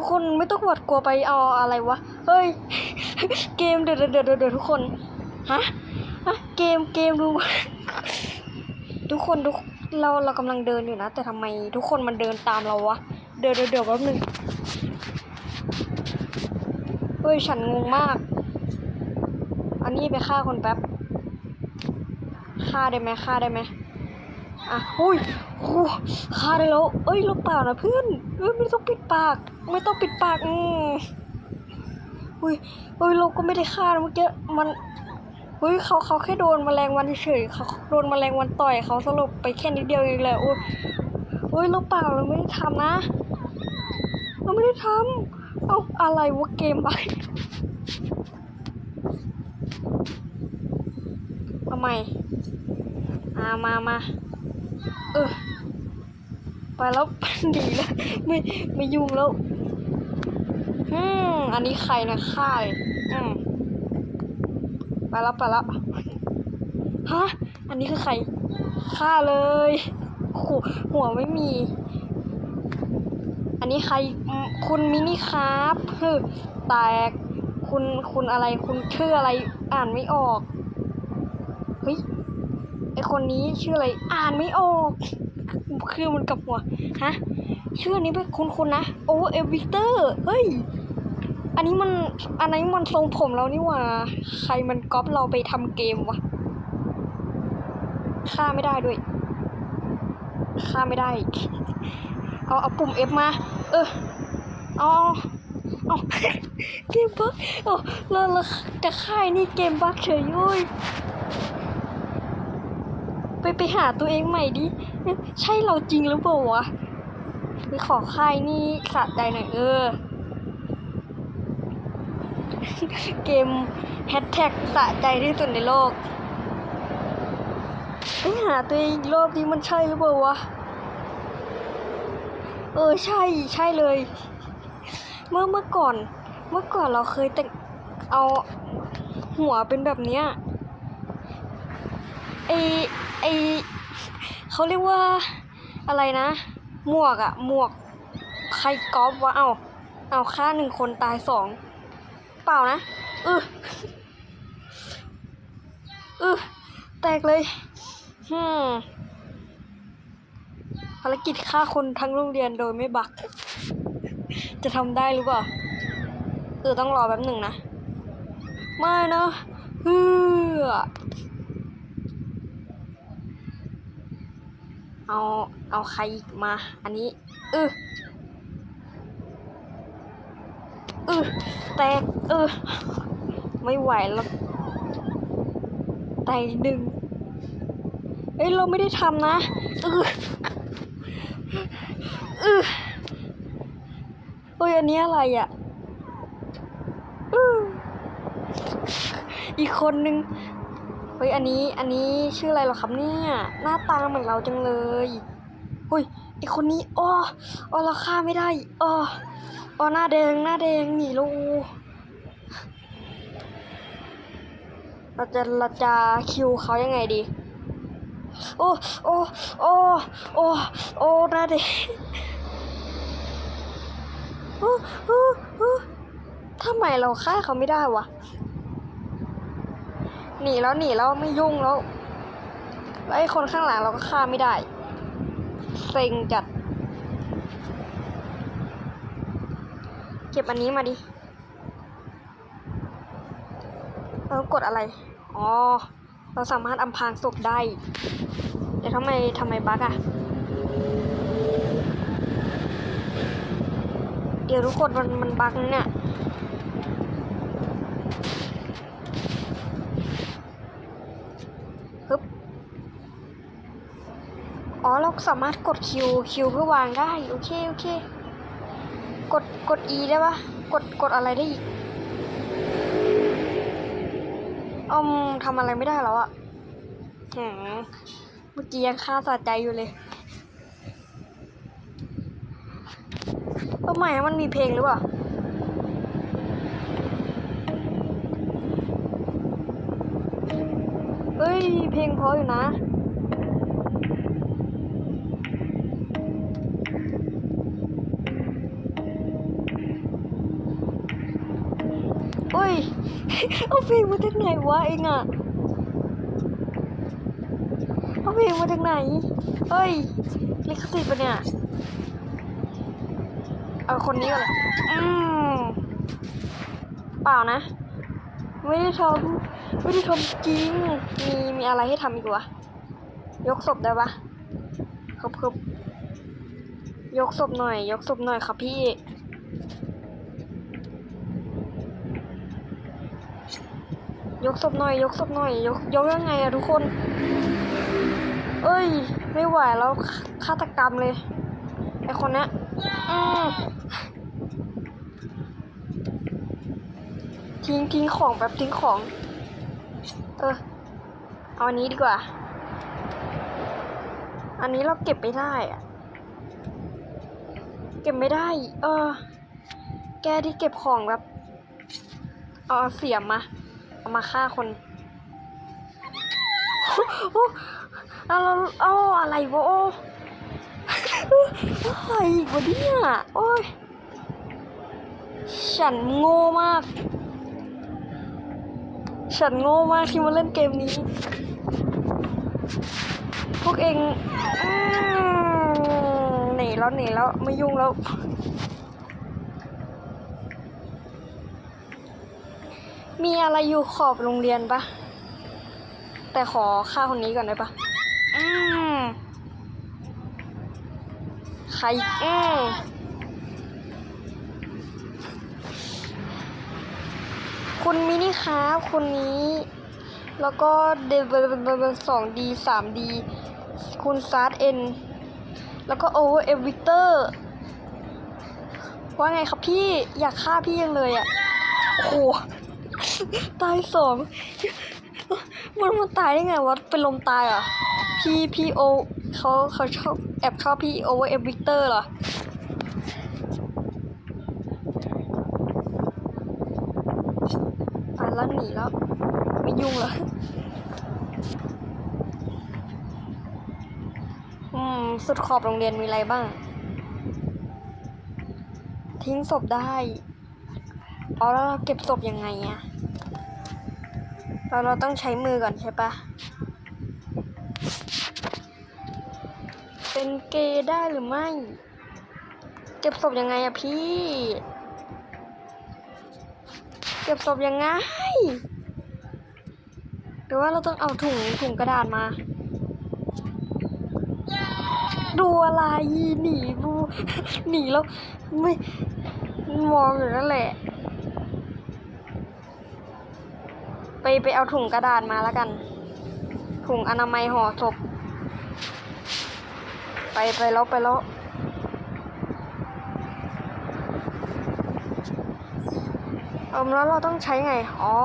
ทุกคนไม่ต้องหวาดกลัวไปเอาอะไรวะ เฮ้ย เกมเดือดเดือดเดือดเดือดทุกคน ฮะ ฮะ เกมเกมดู ทุกคนทุกเราเรากำลังเดินอยู่นะ แต่ทำไมทุกคนมันเดินตามเราวะ เดี๋ยวเดี๋ยวเดี๋ยวแป๊บนึงเฮ้ยฉันงงมาก อันนี้ไปฆ่าคนแป๊บ ฆ่าได้ไหมฆ่าได้ไหม อะอุ้ยโอ้ฆ่าได้แล้วเอ้ยเราเปล่านะเพื่อนเอ้ยไม่ต้องปิดปาก ไม่ต้องปิดปากอืมอุ้ยเอ้ยเราก็ไม่ได้ฆ่าเมื่อกี้มันเฮ้ยเขาเขาแค่โดนแมลงวันเฉยๆเขาโดนแมลงวันต่อยเขาสลบไปแค่นิดเดียวเองแหละโอ้ยเฮ้ยเราเปล่าเราไม่ได้ทำนะ เราไม่ได้ทำเอ้าอะไรวะเกมไปเอาใหม่มามามา เออ ไปแล้วดีแล้วไม่ไม่ยุ่งแล้วอืมอันนี้ใครนะฆ่าเลยอืมไปแล้วไปแล้วฮะอันนี้คือใครฆ่าเลยโหัวไม่มี อันนี้ใครคุณมินิครับเฮ้แตกคุณคุณอะไรคุณชื่ออะไรอ่านไม่ออกเฮ้ย ไอคนนี้ชื่ออะไรอ่านไม่ออกคือมันกับหัวฮะชื่อนี้เป็นคุณคุณนะโอเอวิกเตอร์เฮ้ยอันนี้มันอันนี้มันทรงผมเรานี่หว่า ใครมันก๊อปเราไปทำเกมวะฆ่าไม่ได้ด้วยฆ่าไม่ได้ เอาเอาปุ่ม F มา เออเอาเอาเอเกมบั๊กเอาเราเราจะฆ่านี่เกมบั๊กเฉยโอ้ย ไปไปหาตัวเองใหม่ดิ ใช่เราจริงหรือเปล่าวะไปขอค่ายนี่สะใจหน่อยเออ เกมแฮชแท็กสะใจที่สุดในโลกไปหาตัวเองอีกรอบนี้มันใช่หรือเปล่าวะ เออใช่ใช่เลย เมื่อเมื่อก่อน เมื่อก่อนเราเคยแต่งเอาหัวเป็นแบบเนี้ยไอ ไอเขาเรียกว่าอะไรนะ หมวกอะหมวกใครกอล์ฟวะเอาเอาฆ่าหนึ่งคนตายสองเปล่านะเออเออแตกเลยฮึมภารกิจฆ่าคนทั้งโรงเรียนโดยไม่บัก จะทำได้หรือเปล่าเออต้องรอแป๊บหนึ่งนะ ไม่นะเฮือ เอาเอาใครอีกมา อันนี้เออเออแตกเออไม่ไหวแล้วแตกหนึ่งเอ้ยเราไม่ได้ทำนะเออเออเอ้ยอันนี้อะไรอะอออีกคนนึง เฮ้ยอันนี้อันนี้ชื่ออะไรหรอครับเนี่ยหน้าตาเหมือนเราจังเลยเฮ้ยไอคนนี้อ้ออ้อเราฆ่าไม่ได้อ้ออ้อหน้าแดงหน้าแดงหนีลูเราจะเราจะคิวเขายังไงดี โอ้โอ้โอ้โอ้โอ้หน้าแดงโอ้โอ้โอ้ทำไมเราฆ่าเขาไม่ได้วะ หนีแล้วหนีแล้วไม่ยุ่งแล้วแล้วไอ้คนข้างหลังเราก็ฆ่าไม่ได้ เซ็งจัด เก็บอันนี้มาดิเรากดอะไร อ๋อ เราสามารถอำพางศพได้ เดี๋ยวทำไมทำไมบั๊กอะเดี๋ยวทุกคนมันมันบั๊กเนี่ย ฮึบ อ๋อ เรา สามารถกดคิวคิวเพื่อวางได้ โอเค โอเค กดกด E ได้ปะกดกดอะไรได้อีกอมทำอะไรไม่ได้แล้วอะหืมเมื่อกี้ยังฆ่าสะใจอยู่เลยทำไมมันมีเพลงหรือเปล่าเฮ้ย เพลงเพราะอยู่นะ เอาเพลงมาจากไหนวะเองอะเอาเพลงมาจากไหน เอ้ยลิขสิทธิ์ปะเนี่ย เอาคนนี้ก่อนเลยอืมเปล่านะ ไม่ได้ทำไม่ได้ทำจริง มีมีอะไรให้ทำอีกวะ ยกศพได้ปะครับครับยกศพหน่อย ยกศพหน่อยครับพี่ ยกศพหน่อย ยกศพหน่อย ยกยกยังไงอะทุกคน เอ้ย ไม่ไหวแล้วฆาตกรรมเลยไอคนเนี้ยทิ้งทิ้งของแบบทิ้งของ เออ เอาอันนี้ดีกว่า อันนี้เราเก็บไม่ได้อะเก็บไม่ได้ เออ แกที่เก็บของแบบ เอาเสียมมา มาฆ่าคนอ้เอาเอาอะไรวะโอ้อะไรวะเนี่ยโอ้ยฉันโง่มาก ฉันโง่มากที่มาเล่นเกมนี้ พวกเองหนีแล้วหนีแล้วไม่ยุ่งแล้ว มีอะไรอยู่ขอบโรงเรียนปะแต่ขอค่าคนนี้ก่อนได้ปะอืมใครอืมคุณมินิครับคนนี้ แล้วก็เดเวลสองดีสามดีคุณซาร์ดเอ็นแล้วก็โอเวอร์เอวิเตอร์ว่าไงครับพี่อยากฆ่าพี่ยังเลยอะ่ะโอ้โห ตายสองมันมันตายได้ไงวะเป็นลมตายอะ พี่พี่โอเขาเขาชอบแอบชอบพี่โอเวอร์เอวิกเตอร์เหรอแล้วหนีแล้ว ไม่ยุ่งแล้วอืม สุดขอบโรงเรียนมีอะไรบ้าง ทิ้งศพได้อ๋อแล้วเราเก็บศพยังไงอะ เราเราต้องใช้มือก่อนใช่ปะเป็นเกย์ได้หรือไม่ เก็บศพยังไงอะพี่ เก็บศพยังไงหรือว่าเราต้องเอาถุงถุงกระดาษมา ดูอะไรหนีบูหนีแล้วไม่มองอยู่นั่นแหละ ไปไปเอาถุงกระดาษมาแล้วกัน ถุงอนามัยห่อศพ ไปไปแล้วไปแล้วเออแล้วเราต้องใช้ไง อ๋อ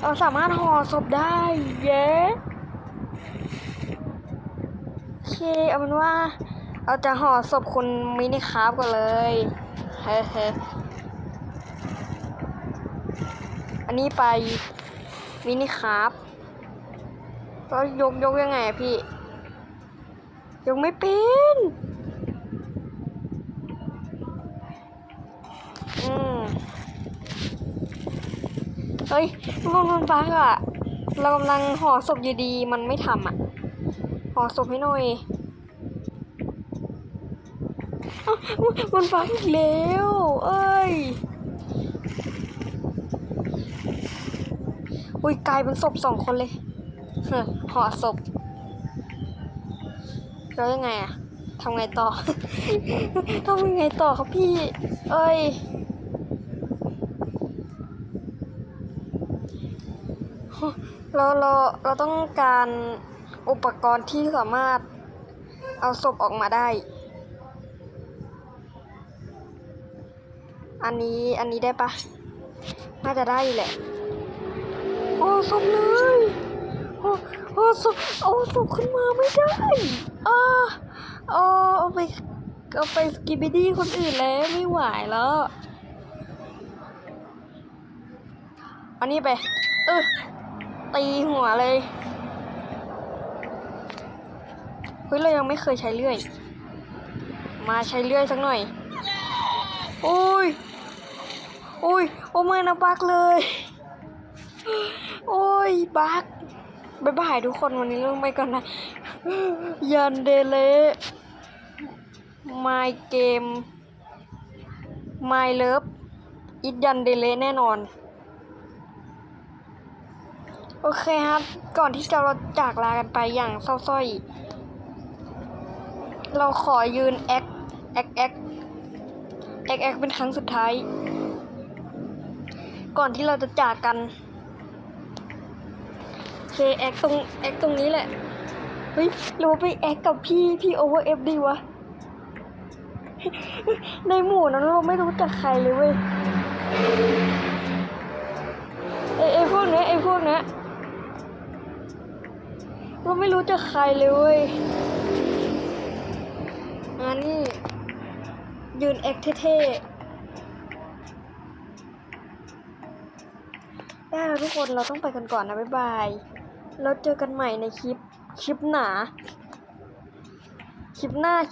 เราสามารถห่อศพได้ เย้โอเค เอาเป็นว่า เราจะห่อศพคุณมินิคราฟก่อนเลย เฮ้เฮ้อั นนี้ไปมินิคาราฟก็ยกยกยังไงพี่ ยกไม่เป็นอืมเฮ้ยมันมันบักอะเรากำลังห่อศพอยู่ดีมันไม่ทำอะห่อศพให้หน่อยอ้าวมันบักอีกแล้ว เอ้ย อุ้ยกลายเป็นศพสองคนเลยเฮ้อห่อศพ แล้วยังไงอะทำไงต่อ ทำยังไงต่อครับพี่ เอ้ย เราเราเราต้องการอุปกรณ์ที่สามารถเอาศพออกมาได้ อันนี้อันนี้ได้ปะ น่าจะได้แหละ โอ้ศพเลยโอ้โอ้ศพเอาศพขึ้นมาไม่ได้อ่าเอาเอาไปเอาไปสกิบิดี้คนอื่นแล้วไม่ไหวแล้วอันนี้ไปเออตีหัวเลยเฮ้ยเรายังไม่เคยใช้เลื่อย มาใช้เลื่อยสักหน่อยโอ้ยโโอ้ยโอ้ไม่นะบักเลย ยบักบายบายทุกคนวันนี้ลงไปก่อนนะ ยันเดเล My Game My Love อิดยันเดเลแน่นอน โอเคครับ ก่อนที่จะเราจากลากันไปอย่างเศร้าส้อยเราขอยืนแอคแอคแอคแอคแอคเป็นครั้งสุดท้าย ก่อนที่เราจะจากกัน เคแอคตรงแอคตรงนี้แหละ เฮ้ยเราไปแอคกับพี่พี่โอเวอร์เอฟดีวะ ในหมู่นั้นเราไม่รู้จักใครเลยเว้ยไอไอพวกเนี้ยไอพวกเนี้ยเราไม่รู้จักใครเลยเว้ยอันนี้ยืนแอคเท่ได้แล้วทุกคนเราต้องไปกันก่อนนะ บ๊ายบาย เราเจอกันใหม่ในคลิป คลิปหนา คลิปหน้า